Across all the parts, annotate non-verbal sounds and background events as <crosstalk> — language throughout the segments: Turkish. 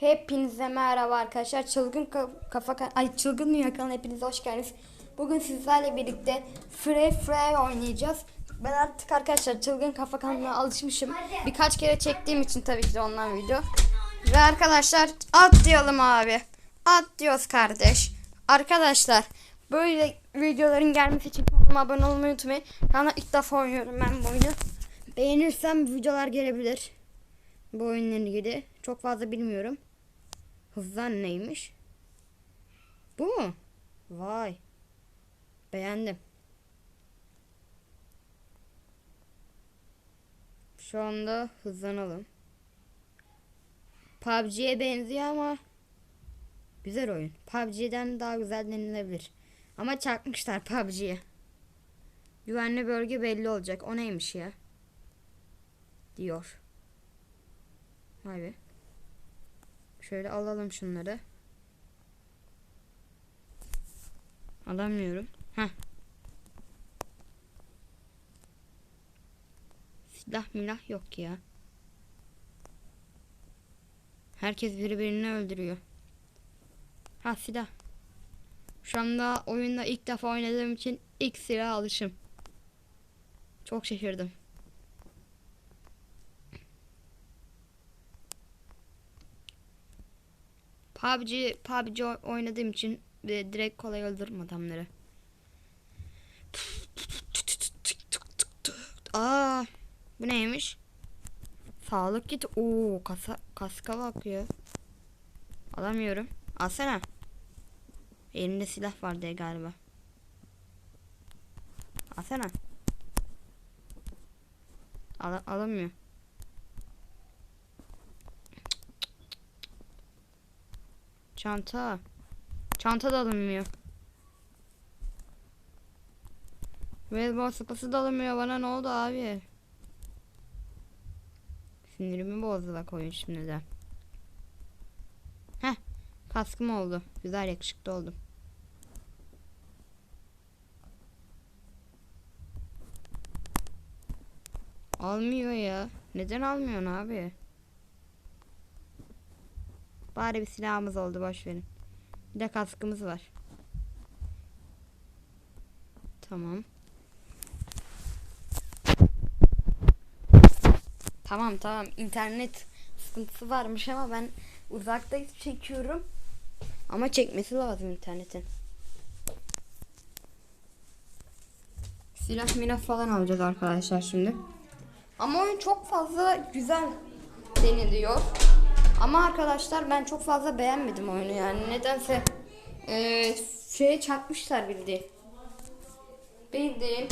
Hepinize merhaba arkadaşlar. Çılgın Ka- kafa Ka- ay çılgın dünya kanalına hepiniz hoş geldiniz. Bugün sizlerle birlikte Free Free oynayacağız. Ben artık arkadaşlar çılgın kafa kanalına alışmışım. Birkaç kere çektiğim için tabii ki de ondan video. Ve arkadaşlar atlayalım abi. Atlıyoruz kardeş. Arkadaşlar böyle videoların gelmesi için kanalıma abone olmayı unutmayın. Kanalda ilk defa oynuyorum ben bu oyunu. Beğenirsem videolar gelebilir. Bu oyunla ilgili. Çok fazla bilmiyorum. Hızlan neymiş? Bu mu? Vay. Beğendim. Şu anda hızlanalım. PUBG'ye benziyor ama güzel oyun. PUBG'den daha güzel denilebilir. Ama çakmışlar PUBG'ye. Güvenli bölge belli olacak. O neymiş ya? Diyor. Vay be. Şöyle alalım şunları. Alamıyorum. Heh. Silah milah yok ya. Herkes birbirini öldürüyor. Ha silah. Şu anda oyunda ilk defa oynadığım için ilk silah alışım. Çok şaşırdım. PUBG, PUBG oynadığım için direkt kolay öldürürüm adamları. Aa, bu neymiş? Sağlık kit. Oo, kasa, kaska bakıyor. Alamıyorum. Alsana. Elinde silah var diye galiba. Alsana. Al alamıyor. Çanta. Çanta da alınmıyor. Beyzbol sopası da alınmıyor. Bana ne oldu abi? Sinirimi bozdu bak oyun şimdiden. Heh. Kaskım oldu. Güzel yakışıklı oldum. Almıyor ya. Neden almıyorsun abi? Bari bir silahımız oldu boş verin. Bir de kaskımız var. Tamam. Tamam tamam internet sıkıntısı varmış ama ben uzakta çekiyorum. Ama çekmesi lazım internetin. Silah milah falan alacağız arkadaşlar şimdi. Ama oyun çok fazla güzel deniliyor. Ama arkadaşlar ben çok fazla beğenmedim oyunu yani nedense eee şeye çakmışlar bildiğin. Bildiğin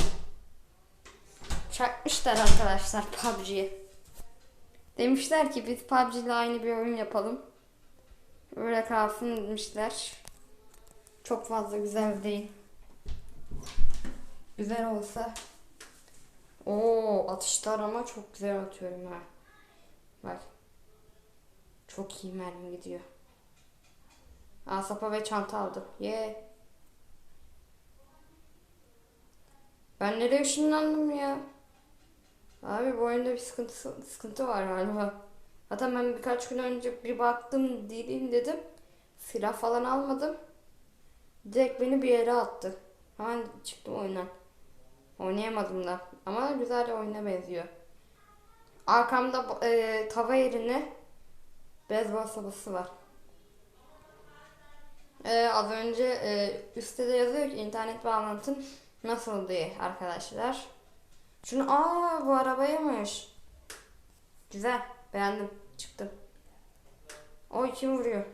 çakmışlar arkadaşlar PUBG'ye. Demişler ki biz PUBG ile aynı bir oyun yapalım. Öyle kalsın demişler. Çok fazla güzel değil. Güzel olsa. Oo atışlar ama çok güzel atıyorum ha. Bak. Çok iyi mermi gidiyor. Aa sapa ve çanta aldım. Ye. Ben nereye ışınlandım ya? Abi bu oyunda bir sıkıntı, sıkıntı var galiba. Zaten ben birkaç gün önce bir baktım değilim dedim. Silah falan almadım. Direkt beni bir yere attı. Hemen çıktım oyundan. Oynayamadım da. Ama güzel oyuna benziyor. Arkamda e, tava yerine beyzbol sopası var. E, az önce e, üstte de yazıyor ki internet bağlantın nasıl diye arkadaşlar. Şunu aa bu arabaymış. Güzel. Beğendim. Çıktım. O kim vuruyor?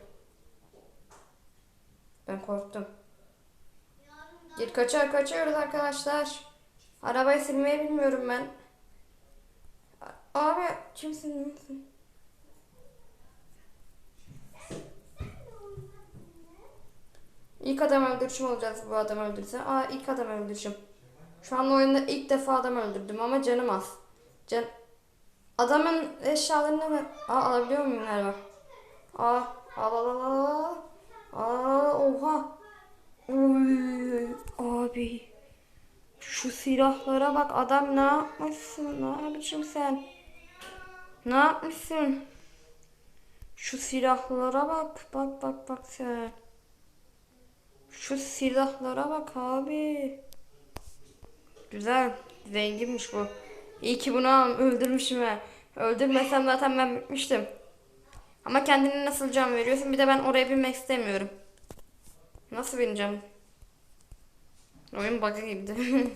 Ben korktum. Git kaçar kaçıyoruz arkadaşlar. Arabayı silmeyi bilmiyorum ben. Abi kimsin? Nesin? İlk adam öldürüşüm olacağız bu adam öldürürse. Aa ilk adam öldürüşüm. Şu an oyunda ilk defa adam öldürdüm ama canım az. Can Adamın eşyalarını mı? Aa alabiliyor muyum galiba? Aa al al al al. Aa oha. Oy, abi. Şu silahlara bak adam ne yapmışsın? Ne yapmışsın sen? Ne yapmışsın? Şu silahlara bak. Bak bak bak sen. Şu silahlara bak abi. Güzel. Zenginmiş bu. İyi ki bunu öldürmüşüm ha. Öldürmesem zaten ben bitmiştim. Ama kendini nasıl can veriyorsun? Bir de ben oraya binmek istemiyorum. Nasıl bineceğim? Oyun bug'ı gibiydi. <laughs>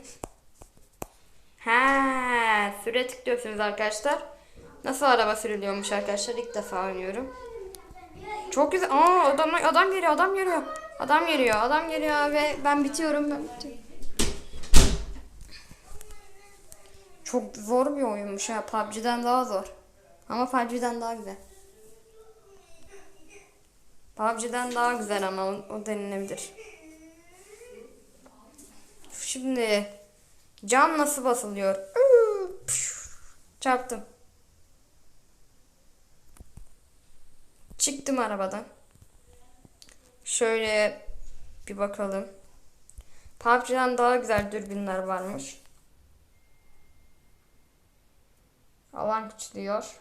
ha, süre tıklıyorsunuz arkadaşlar. Nasıl araba sürülüyormuş arkadaşlar? İlk defa oynuyorum. Çok güzel. Aa adam adam geliyor, adam geliyor. Adam geliyor, adam geliyor ve ben bitiyorum. Ben bitiyorum. Çok zor bir oyunmuş ha. PUBG'den daha zor. Ama PUBG'den daha güzel. PUBG'den daha güzel ama o, o denilebilir. Şimdi cam nasıl basılıyor? Çarptım. Çıktım arabadan. Şöyle bir bakalım. PUBG'den daha güzel dürbünler varmış. Alan küçülüyor.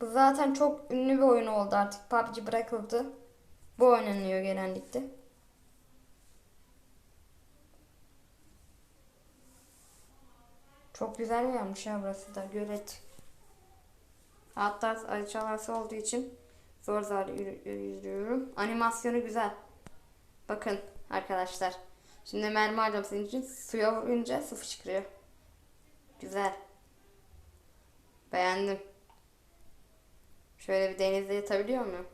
Bu zaten çok ünlü bir oyun oldu artık. PUBG bırakıldı. Bu oynanıyor genellikle. Çok güzel bir yermiş ya burası da. Gölet. Hatta aşağısı olduğu için zor zor yürü- yürüyorum. Animasyonu güzel. Bakın arkadaşlar. Şimdi mermi alacağım senin için. Suya vurunca su fışkırıyor. Güzel. Beğendim. Şöyle bir denizde yatabiliyor muyum?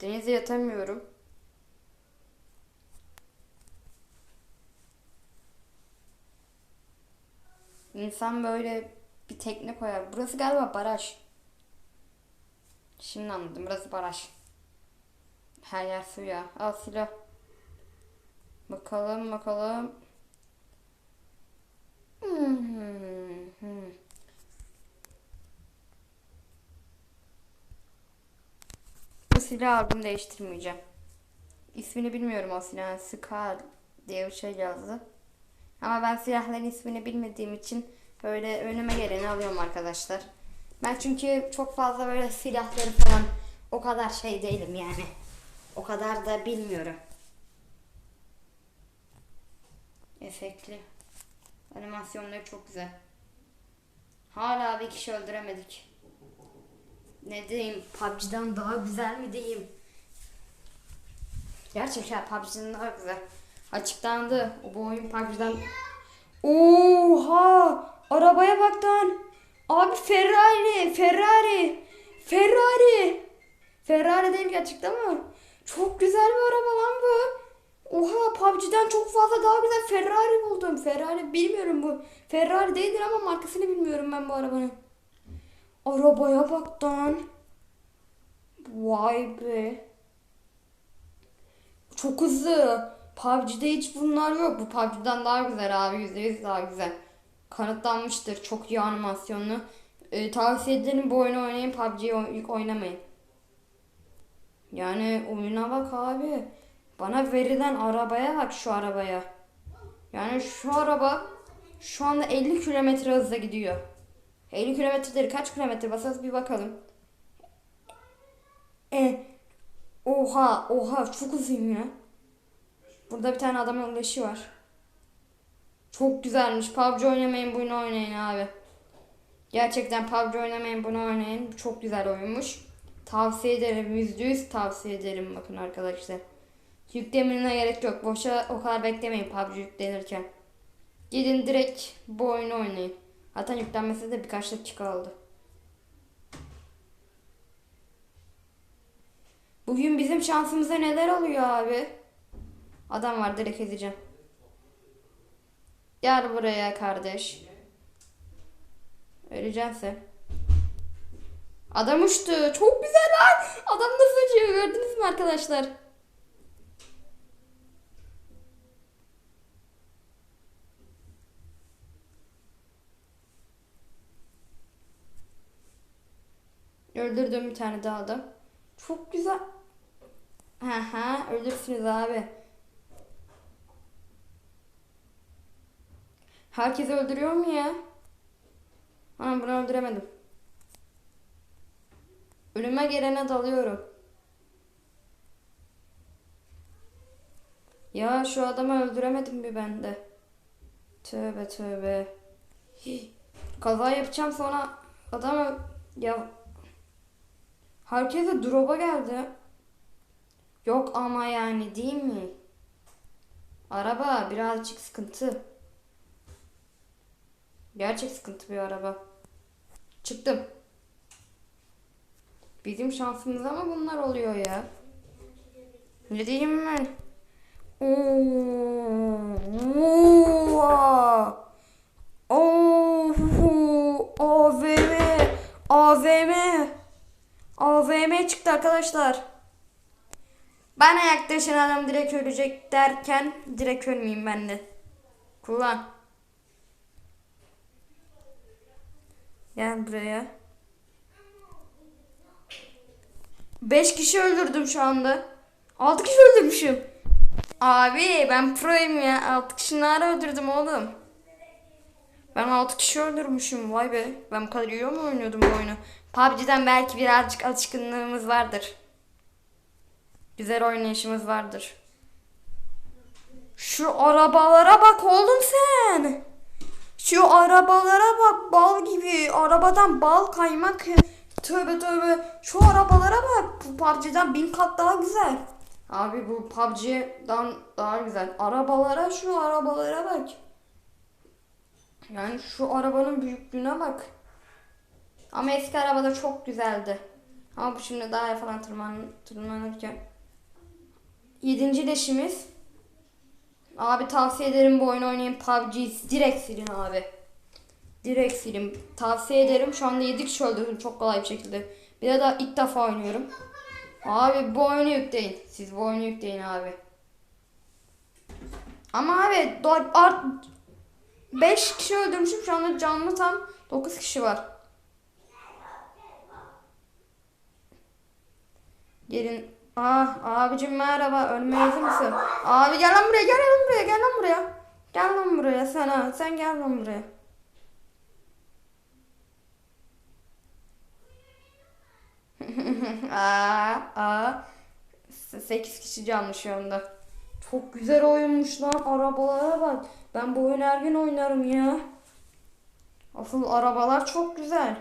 Denizde yatamıyorum. İnsan böyle bir tekne koyar. Burası galiba baraj. Şimdi anladım. Burası baraj. Her yer suya. Al silah. Bakalım bakalım. Hmm. Bu silahı aldım değiştirmeyeceğim. İsmini bilmiyorum o silahın. Scar diye bir şey yazdı. Ama ben silahların ismini bilmediğim için böyle önüme geleni alıyorum arkadaşlar. Ben çünkü çok fazla böyle silahları falan o kadar şey değilim yani. O kadar da bilmiyorum. Efektli. Animasyonları çok güzel. Hala bir kişi öldüremedik. Ne diyeyim? PUBG'den daha güzel mi diyeyim? Gerçekten PUBG'den daha güzel. Açıklandı. Bu oyun PUBG'den... Oha! Arabaya bak lan. Abi Ferrari, Ferrari, Ferrari. Ferrari değil gerçekten ama çok güzel bir araba lan bu. Oha PUBG'den çok fazla daha güzel Ferrari buldum. Ferrari bilmiyorum bu. Ferrari değildir ama markasını bilmiyorum ben bu arabanın. Arabaya bak lan. Vay be. Çok hızlı. PUBG'de hiç bunlar yok. Bu PUBG'den daha güzel abi. %100 daha güzel. Kanıtlanmıştır. Çok iyi animasyonlu. Ee, tavsiye ederim bu oyunu oynayın. PUBG'yi oy- oynamayın. Yani oyuna bak abi. Bana verilen arabaya bak şu arabaya. Yani şu araba şu anda 50 kilometre hızla gidiyor. 50 kilometreleri kaç kilometre basarız bir bakalım. E, oha oha çok hızlıyım ya. Burada bir tane adamın leşi var. Çok güzelmiş. PUBG oynamayın bunu oynayın abi. Gerçekten PUBG oynamayın bunu oynayın. Çok güzel oyunmuş. Tavsiye ederim. Yüzde yüz tavsiye ederim bakın arkadaşlar. Yüklemene gerek yok. Boşa o kadar beklemeyin PUBG yüklenirken. Gidin direkt bu oyunu oynayın. Zaten yüklenmesi de birkaç dakika oldu. Bugün bizim şansımıza neler oluyor abi? Adam var direkt ezeceğim. Gel buraya kardeş. Öleceksin. Adam uçtu. Çok güzel lan. Adam nasıl uçuyor gördünüz mü arkadaşlar? Öldürdüm bir tane daha adam. Çok güzel. Ha ha ölürsünüz abi. Herkes öldürüyor mu ya? öldüremedim. Ölüme gelene dalıyorum. Ya şu adamı öldüremedim bir bende. Tövbe tövbe. Kaza yapacağım sonra adamı ya herkese drop'a geldi. Yok ama yani değil mi? Araba birazcık sıkıntı. Gerçek sıkıntı bir araba. Çıktım. Bizim şansımız ama bunlar oluyor ya. Ne diyeyim ben? Oo, Oo, AVM, AVM, AVM çıktı arkadaşlar. Bana yaklaşan adam direkt ölecek derken direkt ölmeyeyim ben de. Kullan. Gel buraya. 5 kişi öldürdüm şu anda. 6 kişi öldürmüşüm. Abi ben proyum ya. 6 kişi nerede öldürdüm oğlum? Ben 6 kişi öldürmüşüm. Vay be. Ben bu kadar iyi mi oynuyordum bu oyunu? PUBG'den belki birazcık alışkınlığımız vardır. Güzel oynayışımız vardır. Şu arabalara bak oğlum sen. Şu arabalara bak bal gibi. Arabadan bal kaymak. Tövbe tövbe. Şu arabalara bak. Bu PUBG'den bin kat daha güzel. Abi bu PUBG'den daha güzel. Arabalara şu arabalara bak. Yani şu arabanın büyüklüğüne bak. Ama eski arabada çok güzeldi. Ama bu şimdi daha falan tırman, tırmanırken. Yedinci leşimiz. Abi tavsiye ederim bu oyunu oynayın. PUBG'yi direkt silin abi. Direkt silin. Tavsiye ederim. Şu anda 7 kişi öldürdüm çok kolay bir şekilde. Bir de daha ilk defa oynuyorum. Abi bu oyunu yükleyin. Siz bu oyunu yükleyin abi. Ama abi 5 kişi öldürmüşüm. Şu anda canlı tam 9 kişi var. Gelin. Ah abicim merhaba. Ölmeye hazır mısın? Abi gel lan buraya gel lan buraya gel lan buraya. Gel lan buraya sen ha. Sen gel lan buraya. aa, aa. 8 kişi canlı şu anda. Çok güzel oyunmuş lan. Arabalara bak. Ben bu oyunu her gün oynarım ya. Asıl arabalar çok güzel.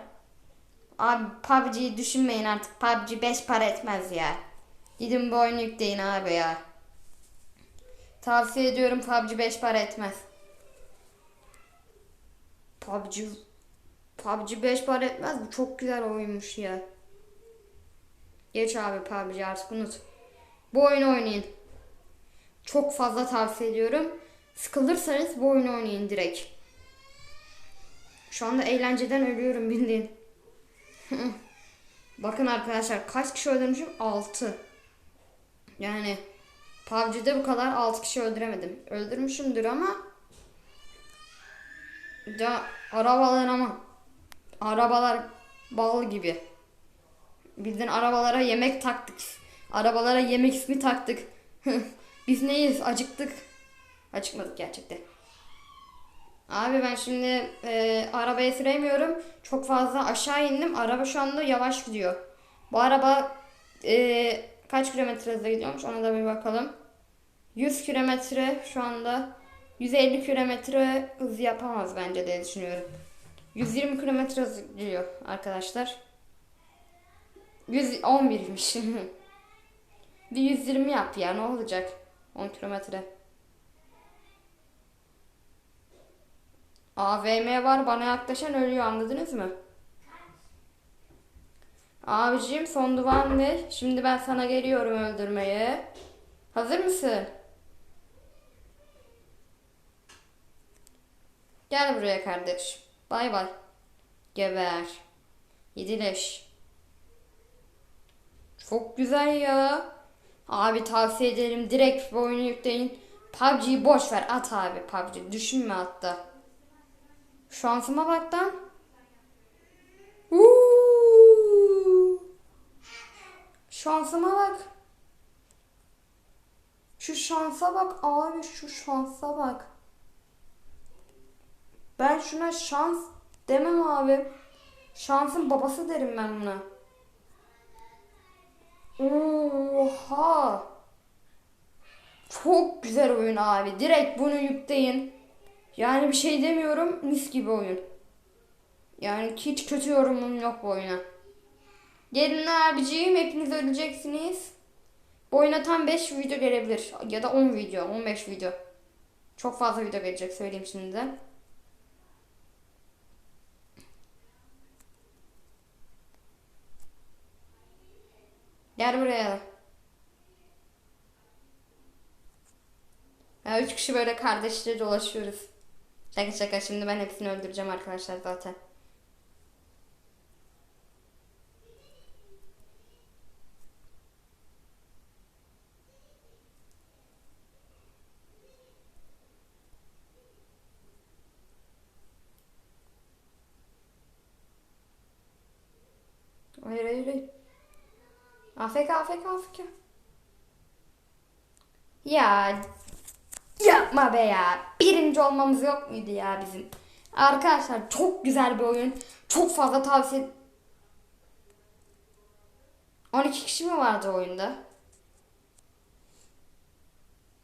Abi PUBG'yi düşünmeyin artık. PUBG 5 para etmez ya. Gidin bu oyunu yükleyin abi ya. Tavsiye ediyorum PUBG 5 para etmez. PUBG PUBG 5 para etmez. Bu çok güzel oyunmuş ya. Geç abi PUBG artık unut. Bu oyunu oynayın. Çok fazla tavsiye ediyorum. Sıkılırsanız bu oyunu oynayın direkt. Şu anda eğlenceden ölüyorum bildiğin. <laughs> Bakın arkadaşlar kaç kişi öldürmüşüm? 6. Yani PUBG'de bu kadar 6 kişi öldüremedim. Öldürmüşümdür ama ya arabalar ama arabalar bal gibi. Bildiğin arabalara yemek taktık. Arabalara yemek ismi taktık. <laughs> Biz neyiz? Acıktık. Acıkmadık gerçekten. Abi ben şimdi e, arabaya süremiyorum. Çok fazla aşağı indim. Araba şu anda yavaş gidiyor. Bu araba e, kaç kilometre hızla gidiyormuş ona da bir bakalım. 100 kilometre şu anda 150 kilometre hız yapamaz bence diye düşünüyorum. 120 kilometre hız gidiyor arkadaşlar. 111'miş. <laughs> bir 120 yap ya ne olacak? 10 kilometre. AVM var bana yaklaşan ölüyor anladınız mı? Abicim son duvan ne? Şimdi ben sana geliyorum öldürmeye. Hazır mısın? Gel buraya kardeş. Bay bay. Geber. Yedileş. Çok güzel ya. Abi tavsiye ederim direkt bu oyunu yükleyin. PUBG'yi boş ver at abi PUBG. Düşünme hatta. Şansıma bak lan. Şansıma bak. Şu şansa bak abi şu şansa bak. Ben şuna şans demem abi. Şansın babası derim ben buna. Oha. Çok güzel oyun abi. Direkt bunu yükleyin. Yani bir şey demiyorum. Mis gibi oyun. Yani hiç kötü yorumum yok bu oyuna. Gelin abiciğim hepiniz öleceksiniz. Bu oyuna tam 5 video gelebilir. Ya da 10 video, 15 video. Çok fazla video gelecek söyleyeyim şimdi de. Gel buraya. Ya üç kişi böyle kardeşleri dolaşıyoruz. Şaka şaka şimdi ben hepsini öldüreceğim arkadaşlar zaten. Hayır hayır hayır. AFK AFK AFK. Ya yapma be ya. Birinci olmamız yok muydu ya bizim? Arkadaşlar çok güzel bir oyun. Çok fazla tavsiye... 12 kişi mi vardı oyunda?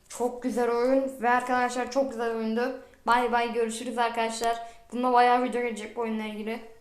Çok güzel oyun ve arkadaşlar çok güzel oyundu. Bay bay görüşürüz arkadaşlar. Bunda bayağı video gelecek bu oyunla ilgili.